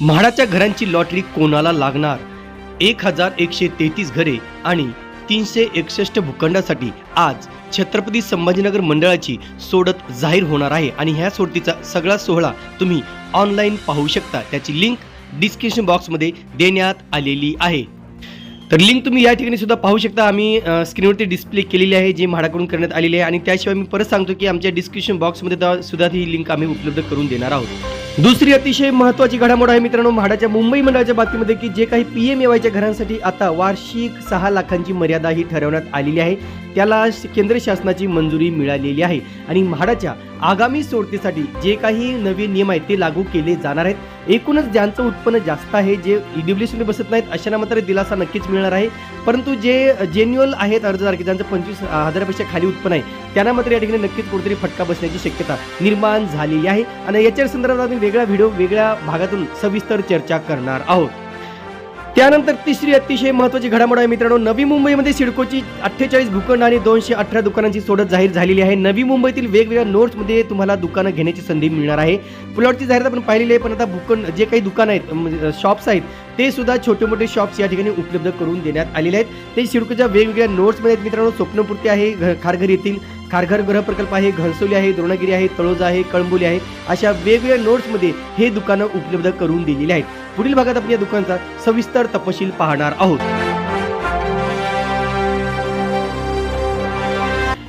म्हाडाच्या घरांची लॉटरी कोणाला लागणार? एक हजार एकशे तेहतीस घरे आणि तीनशे एकसष्ट भूखंडासाठी आज छत्रपती संभाजीनगर मंडळाची सोडत जाहीर होणार आहे आणि ह्या सोडतीचा सगळा सोहळा तुम्ही ऑनलाईन पाहू शकता. त्याची लिंक डिस्क्रिप्शन बॉक्समध्ये देण्यात आलेली आहे. तर लिंक तुम्ही या ठिकाणी सुद्धा पाहू शकता. आम्ही स्क्रीनवरती डिस्प्ले केलेली आहे जी म्हाडाकडून करण्यात आलेली आहे आणि त्याशिवाय मी परत सांगतो की आमच्या डिस्क्रिप्शन बॉक्समध्ये सुद्धा ही लिंक आम्ही उपलब्ध करून देणार आहोत. दुसरी अतिशय महत्त्वाची घडामोड आहे मित्रांनो म्हाडाच्या मुंबई मंडळाच्या बाबतीमध्ये की जे काही पी एम एवायच्या घरांसाठी आता वार्षिक सहा लाखांची मर्यादा ही ठरवण्यात आलेली आहे. त्याला केंद्र शासनाची मंजुरी मिळालेली आहे आणि म्हाडाच्या आगामी सोडतीसाठी जे काही नवे नियम आहेत ते लागू केले जाणार आहेत. एकूणच ज्यांचं उत्पन्न जास्त आहे जे ईडब्ल्यूसीमध्ये बसत नाहीत अशांना मात्र दिलासा नक्कीच मिळणार आहे. परंतु जे जेन्युअल आहेत अर्जदार की ज्यांचं पंचवीस हजारापेक्षा खाली उत्पन्न आहे त्यांना मात्र या ठिकाणी नक्कीच कुठेतरी फटका बसण्याची शक्यता निर्माण झालेली आहे. आणि याच्या संदर्भात आम्ही वेगळा व्हिडिओ वेगळ्या भागातून सविस्तर चर्चा करणार आहोत. त्यानंतर तिसरी अतिशय महत्त्वाची घडामोड आहे मित्रांनो नवी मुंबईमध्ये सिडकोची अठ्ठेचाळीस भूखंड आणि दोनशे अठरा दुकानांची सोडत जाहीर झालेली आहे. नवी मुंबईतील वेगवेगळ्या नोट्समध्ये तुम्हाला दुकानं घेण्याची संधी मिळणार आहे. प्लॉटची जाहिरात आपण पाहिलेली आहे पण आता भूखंड जे काही दुकानं आहेत म्हणजे, शॉप्स आहेत ते सुद्धा छोटे मोठे शॉप्स या ठिकाणी उपलब्ध करून देण्यात आलेले आहेत. ते शिडकोच्या वेगवेगळ्या नोट्समध्ये आहेत मित्रांनो. स्वप्नपूर्ती आहे घ- खारघर येथील खारघर गृहप्रकल्प आहे घनसोली आहे द्रोणगिरी आहे तळोजा आहे कळंबोली आहे. अशा वेगवेगळ्या नोट्समध्ये हे दुकानं उपलब्ध करून दिलेली आहेत. पुढील भागात आपण या दुकानाचा सविस्तर तपशील पाहणार आहोत.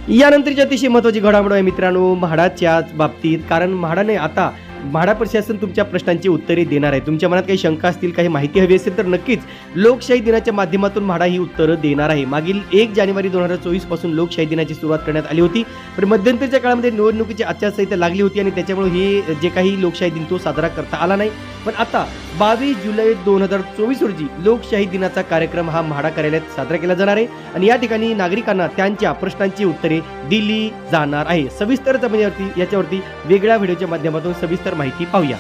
यानंतरची अतिशय महत्वाची घडामोड आहे मित्रांनो. म्हाडाच्या बाबतीत कारण म्हाडाने आता म्हाडा प्रशासन तुमच्या प्रश्नांची उत्तरे देणार आहे. तुमच्या मनात काही शंका असतील काही माहिती हवी असेल तर नक्कीच लोकशाही दिनाच्या माध्यमातून म्हाडा ही उत्तरं देणार आहे. मागील एक जानेवारी दोन हजार चोवीसपासून लोकशाही दिनाची सुरुवात करण्यात आली होती. पण मध्यंतरीच्या काळामध्ये निवडणुकीची आचारसंहिता लागली होती आणि त्याच्यामुळे हे जे काही लोकशाही दिन तो साजरा करता आला नाही. पण आता बावीस जुलै दोन हजार चोवीस रोजी लोकशाही दिनाचा कार्यक्रम हा म्हाडा कार्यालयात साजरा केला जाणार आहे. आणि या ठिकाणी नागरिकांना त्यांच्या प्रश्नांची उत्तरे दिली जाणार आहे. सविस्तर जमिनीवरती याच्यावरती वेगळ्या व्हिडिओच्या माध्यमातून सविस्तर माहिती पाहूया.